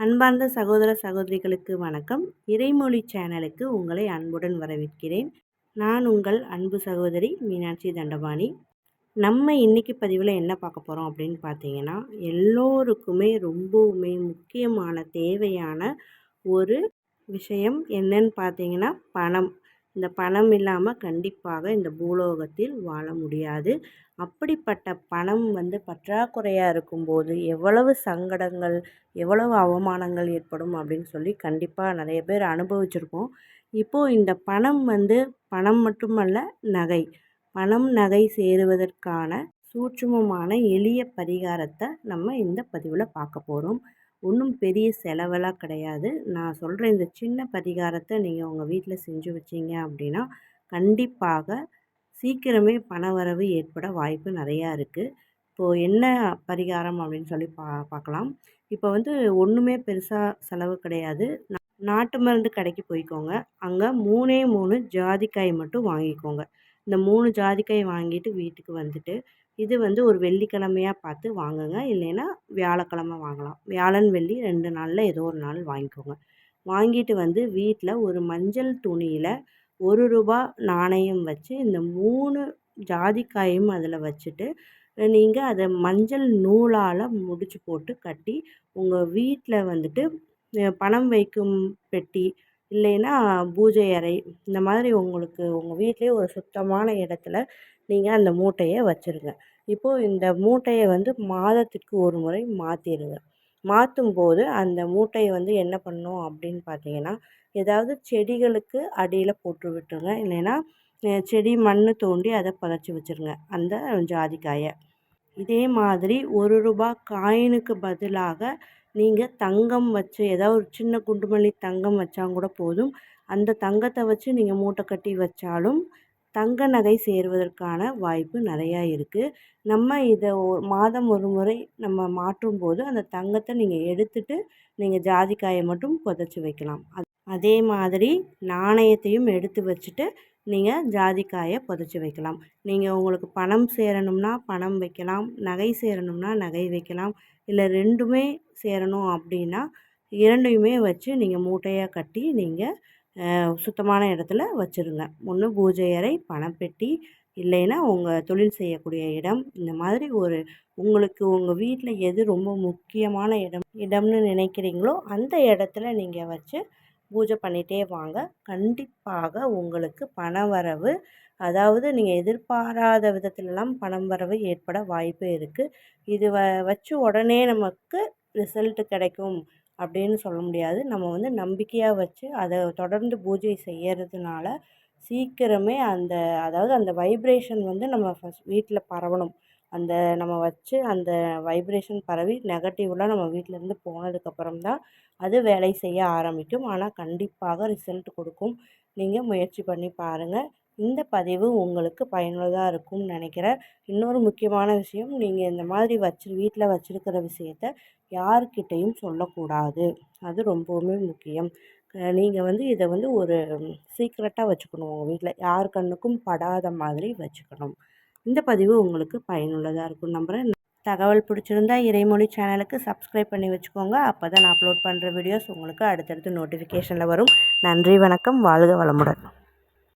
அன்பார்ந்த சகோதர சகோதரிகளுக்கு வணக்கம். இறைமொழி சேனலுக்கு உங்களை அன்புடன் வரவேற்கிறேன். நான் உங்கள் அன்பு சகோதரி மீனாட்சி தண்டபாணி. நம்ம இன்றைக்கி பதிவில் என்ன பார்க்க போகிறோம் அப்படின்னு பார்த்தீங்கன்னா எல்லோருக்குமே ரொம்பவுமே முக்கியமான தேவையான ஒரு விஷயம் என்னன்னு பார்த்தீங்கன்னா பணம். இந்த பணம் இல்லாமல் கண்டிப்பாக இந்த பூலோகத்தில் வாழ முடியாது. அப்படிப்பட்ட பணம் வந்து பற்றாக்குறையாக இருக்கும்போது எவ்வளவு சங்கடங்கள் எவ்வளவு அவமானங்கள் ஏற்படும் அப்படின்னு சொல்லி கண்டிப்பாக நிறைய பேர் அனுபவிச்சிருப்போம். இப்போது இந்த பணம் வந்து பணம் மட்டுமல்ல நகை. பணம் நகை சேருவதற்கான சூட்சுமமான எளிய பரிகாரத்தை நம்ம இந்த பதிவில் பார்க்க போகிறோம் ஒன்றும் பெரிய செலவெல்லாம் கிடையாது. நான் சொல்கிற இந்த சின்ன பரிகாரத்தை நீங்கள் உங்கள் வீட்டில் செஞ்சு வச்சிங்க அப்படின்னா கண்டிப்பாக சீக்கிரமே பணவரவு ஏற்பட வாய்ப்பு நிறையா இருக்குது இப்போது என்ன பரிகாரம் அப்படின்னு சொல்லி பா பார்க்கலாம். இப்போ வந்து ஒன்றுமே பெருசாக செலவு கிடையாது. நாட்டு மருந்து கடைக்கு போய்க்கோங்க. அங்கே மூணே மூணு ஜாதிக்காய் மட்டும் வாங்கிக்கோங்க. இந்த மூணு ஜாதிக்காய் வாங்கிட்டு வீட்டுக்கு வந்துட்டு இது வந்து ஒரு வெள்ளிக்கிழமையாக பார்த்து வாங்குங்க. இல்லைன்னா வியாழக்கிழமை வாங்கலாம். வியாழன் வெள்ளி ரெண்டு நாளில் ஏதோ ஒரு நாள் வாங்கிக்கோங்க. வாங்கிட்டு வந்து வீட்டில் ஒரு மஞ்சள் துணியில் ஒரு ரூபா நாணயம் வச்சு இந்த மூணு ஜாதிக்காயும் அதில் வச்சுட்டு நீங்கள் அதை மஞ்சள் நூலால் முடிச்சு போட்டு கட்டி உங்கள் வீட்டில் வந்துட்டு பணம் வைக்கும் பெட்டி இல்லைன்னா பூஜை அறை. இந்த மாதிரி உங்களுக்கு உங்கள் வீட்டிலே ஒரு சுத்தமான இடத்துல நீங்கள் அந்த மூட்டையை வச்சுருங்க. இப்போது இந்த மூட்டையை வந்து மாதத்திற்கு ஒரு முறை மாற்றிடுங்க மாற்றும் போது அந்த மூட்டையை வந்து என்ன பண்ணணும் அப்படின்னு பார்த்தீங்கன்னா ஏதாவது செடிகளுக்கு அடியில் போட்டு விட்டுருங்க. இல்லைன்னா செடி மண் தோண்டி அதை புதைச்சி வச்சுருங்க. அந்த ஜாதிக்காயை. இதே மாதிரி ஒரு ரூபா காயினுக்கு பதிலாக நீங்கள் தங்கம் வச்சு ஏதாவது ஒரு சின்ன குண்டுமல்லி தங்கம் வச்சால் கூட போதும். அந்த தங்கத்தை வச்சு நீங்கள் மூட்டை கட்டி வச்சாலும் தங்க நகை சேருவதற்கான வாய்ப்பு நிறையா இருக்குது நம்ம இதை மாதம் ஒரு முறை நம்ம மாற்றும் போது அந்த தங்கத்தை நீங்கள் எடுத்துட்டு நீங்கள் ஜாதிக்காயை மட்டும் புதைச்சி வைக்கலாம். அதே மாதிரி நாணயத்தையும் எடுத்து வச்சுட்டு நீங்கள் ஜாதிக்காயை புதைச்சி வைக்கலாம். நீங்கள் உங்களுக்கு பணம் சேரணும்னா பணம் வைக்கலாம். நகை சேரணும்னா நகை வைக்கலாம். இல்லை ரெண்டுமே சேரணும் அப்படின்னா இரண்டையுமே வச்சு நீங்கள் மூட்டையாக கட்டி நீங்கள் சுத்தமான இடத்துல வச்சுருங்க. ஒன்று பூஜை அறை பணப்பெட்டி இல்லைன்னா உங்கள் தொழில் செய்யக்கூடிய இடம். இந்த மாதிரி ஒரு உங்களுக்கு உங்கள் வீட்டில் எது ரொம்ப முக்கியமான இடம் இடம்னு நினைக்கிறீங்களோ அந்த இடத்துல நீங்கள் வச்சு பூஜை பண்ணிகிட்டே வாங்க. கண்டிப்பாக உங்களுக்கு பண வரவு அதாவது நீங்கள் எதிர்பாராத விதத்திலலாம் பணம் வரவு ஏற்பட வாய்ப்பு இருக்குது இது வ வச்சு உடனே நமக்கு ரிசல்ட்டு கிடைக்கும் அப்படின்னு சொல்ல முடியாது. நம்ம வந்து நம்பிக்கையாக வச்சு அதை தொடர்ந்து பூஜை செய்கிறதுனால சீக்கிரமே அந்த அதாவது அந்த வைப்ரேஷன் வந்து நம்ம ஃபஸ்ட் வீட்டில் பரவணும். அந்த நம்ம வச்சு அந்த வைப்ரேஷன் பரவி நெகட்டிவ்லாம் நம்ம வீட்டிலேருந்து போனதுக்கப்புறம் தான் அது வேலை செய்ய ஆரம்பிக்கும். ஆனால் கண்டிப்பாக ரிசல்ட் கொடுக்கும். நீங்கள் முயற்சி பண்ணி பாருங்கள் இந்த பதிவு உங்களுக்கு பயனுள்ளதாக இருக்கும்னு நினைக்கிறேன் இன்னொரு முக்கியமான விஷயம் நீங்கள் இந்த மாதிரி வச்சு வீட்டில் வச்சுருக்கிற விஷயத்த யாருக்கிட்டேயும் சொல்லக்கூடாது. அது ரொம்பவுமே முக்கியம். நீங்கள் வந்து இதை வந்து ஒரு சீக்ரெட்டாக வச்சுக்கணும் உங்கள் வீட்டில் யார் கண்ணுக்கும் படாத மாதிரி வச்சுக்கணும். இந்த பதிவு உங்களுக்கு பயனுள்ளதாக இருக்கும் நம்புகிறேன் தகவல் பிடிச்சிருந்தா இறைமொழி சேனலுக்கு சப்ஸ்கிரைப் பண்ணி வச்சுக்கோங்க. அப்போ தான் நான் அப்லோட் பண்ணுற வீடியோஸ் உங்களுக்கு அடுத்தடுத்து நோட்டிஃபிகேஷனில் வரும். நன்றி வணக்கம். வாழ்க வளமுடன்.